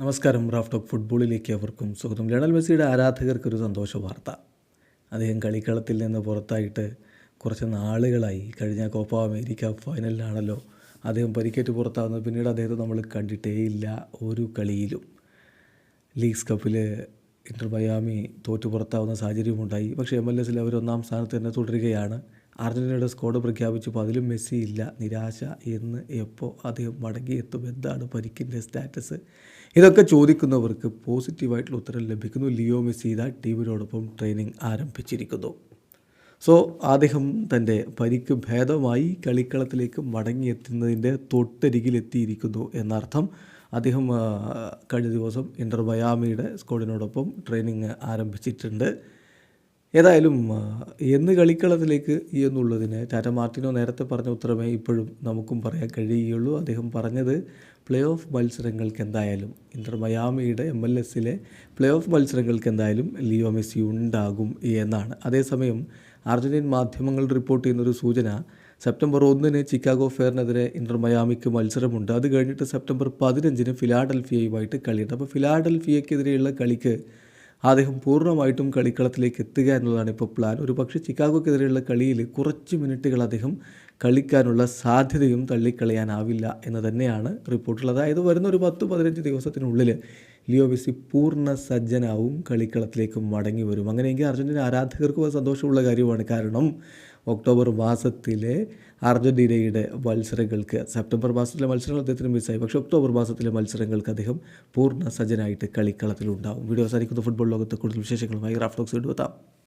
നമസ്കാരം. Raf talk ഫുട്ബോളിലേക്ക് അവർക്കും സ്വാഗതം. ലയണൽ മെസ്സിയുടെ ആരാധകർക്കൊരു സന്തോഷ വാർത്ത. അദ്ദേഹം കളിക്കളത്തിൽ നിന്ന് പുറത്തായിട്ട് കുറച്ച് നാളുകളായി. കഴിഞ്ഞ കോപ്പ അമേരിക്ക ഫൈനലിലാണല്ലോ അദ്ദേഹം പരിക്കേറ്റ് പുറത്താകുന്നത്. പിന്നീട് അദ്ദേഹത്തെ നമ്മൾ കണ്ടിട്ടേയില്ല ഒരു കളിയിലും. ലീഗ്സ് കപ്പിൽ ഇന്റർ മയാമി തോറ്റു പുറത്താവുന്ന സാഹചര്യമുണ്ടായി പക്ഷേ എം എൽ എസിൽ അവർ ഒന്നാം സ്ഥാനത്ത് തന്നെ തുടരുകയാണ്. അർജന്റീനയുടെ സ്കോഡ് പ്രഖ്യാപിച്ചപ്പോൾ അതിലും മെസ്സി ഇല്ല നിരാശ എന്ന് എപ്പോൾ അദ്ദേഹം മടങ്ങിയെത്തും എന്താണ് പരിക്കിന്റെ സ്റ്റാറ്റസ് ഇതൊക്കെ ചോദിക്കുന്നവർക്ക് പോസിറ്റീവായിട്ടുള്ള ഉത്തരം ലഭിക്കുന്നു. ലിയോ മെസ്സി ഇതാ ടീമിനോടൊപ്പം ട്രെയിനിങ് ആരംഭിച്ചിരിക്കുന്നു. സോ അദ്ദേഹം തന്റെ പരിക്ക് ഭേദമായി കളിക്കളത്തിലേക്ക് മടങ്ങിയെത്തുന്നതിന്റെ തൊട്ടരികിലെത്തിയിരിക്കുന്നു എന്നർത്ഥം അദ്ദേഹം കഴിഞ്ഞ ദിവസം ഇന്റർ മയാമിയുടെ സ്ക്വാഡിനോടൊപ്പം ട്രെയിനിങ് ആരംഭിച്ചിട്ടുണ്ട്. ഏതായാലും എന്ന് കളിക്കളത്തിലേക്ക് എന്നുള്ളതിന് ടാറ്റ മാർട്ടിനോ നേരത്തെ പറഞ്ഞ ഉത്തരമേ ഇപ്പോഴും നമുക്കും പറയാൻ കഴിയുകയുള്ളൂ. അദ്ദേഹം പറഞ്ഞത് പ്ലേ ഓഫ് മത്സരങ്ങൾക്ക് എന്തായാലും ഇന്റർ മയാമിയുടെ എം എൽ എസിലെ പ്ലേ ഓഫ് മത്സരങ്ങൾക്ക് എന്തായാലും ലിയോ മെസ്സി ഉണ്ടാകും എന്നാണ്. അതേസമയം അർജന്റീൻ മാധ്യമങ്ങൾ റിപ്പോർട്ട് ചെയ്യുന്നൊരു സൂചന സെപ്റ്റംബർ ഒന്നിന് ചിക്കാഗോ ഫെയറിനെതിരെ ഇന്റർ മയാമിക്ക് മത്സരമുണ്ട്. അത് കഴിഞ്ഞിട്ട് സെപ്റ്റംബർ പതിനഞ്ചിന് ഫിലാഡൽഫിയയുമായിട്ട് കളിയുണ്ട്. അപ്പോൾ ഫിലാഡൽഫിയക്കെതിരെയുള്ള കളിക്ക് അദ്ദേഹം പൂർണമായിട്ടും കളിക്കളത്തിലേക്ക് എത്തുക എന്നുള്ളതാണ് ഇപ്പോൾ പ്ലാൻ ഒരു പക്ഷേ ചിക്കാഗോക്കെതിരെയുള്ള കളിയിൽ കുറച്ച് മിനിറ്റുകൾ അദ്ദേഹം കളിക്കാനുള്ള സാധ്യതയും തള്ളിക്കളയാനാവില്ല എന്ന് തന്നെയാണ് റിപ്പോർട്ടുള്ളത് അതായത് വരുന്ന ഒരു പത്ത് പതിനഞ്ച് ദിവസത്തിനുള്ളിൽ ലിയോ മെസ്സി പൂർണ സജ്ജനാവും കളിക്കളത്തിലേക്ക് മടങ്ങി വരും. അങ്ങനെയെങ്കിൽ അർജന്റീന ആരാധകർക്കും അത് സന്തോഷമുള്ള കാര്യമാണ്. കാരണം ഒക്ടോബർ മാസത്തിലെ അർജന്റീനയുടെ മത്സരങ്ങൾക്ക് സെപ്റ്റംബർ മാസത്തിലെ മത്സരങ്ങൾ അദ്ദേഹത്തിന് മിസ്സായി പക്ഷേ ഒക്ടോബർ മാസത്തിലെ മത്സരങ്ങൾക്ക് അദ്ദേഹം പൂർണ സജ്ജനായിട്ട് കളിക്കളത്തിലുണ്ടാവും. വീഡിയോ അവസാനിക്കുന്ന. ഫുട്ബോൾ ലോകത്തെ കൂടുതൽ വിശേഷങ്ങളുമായി റാഫ്റ്റോക്സ് എത്താം.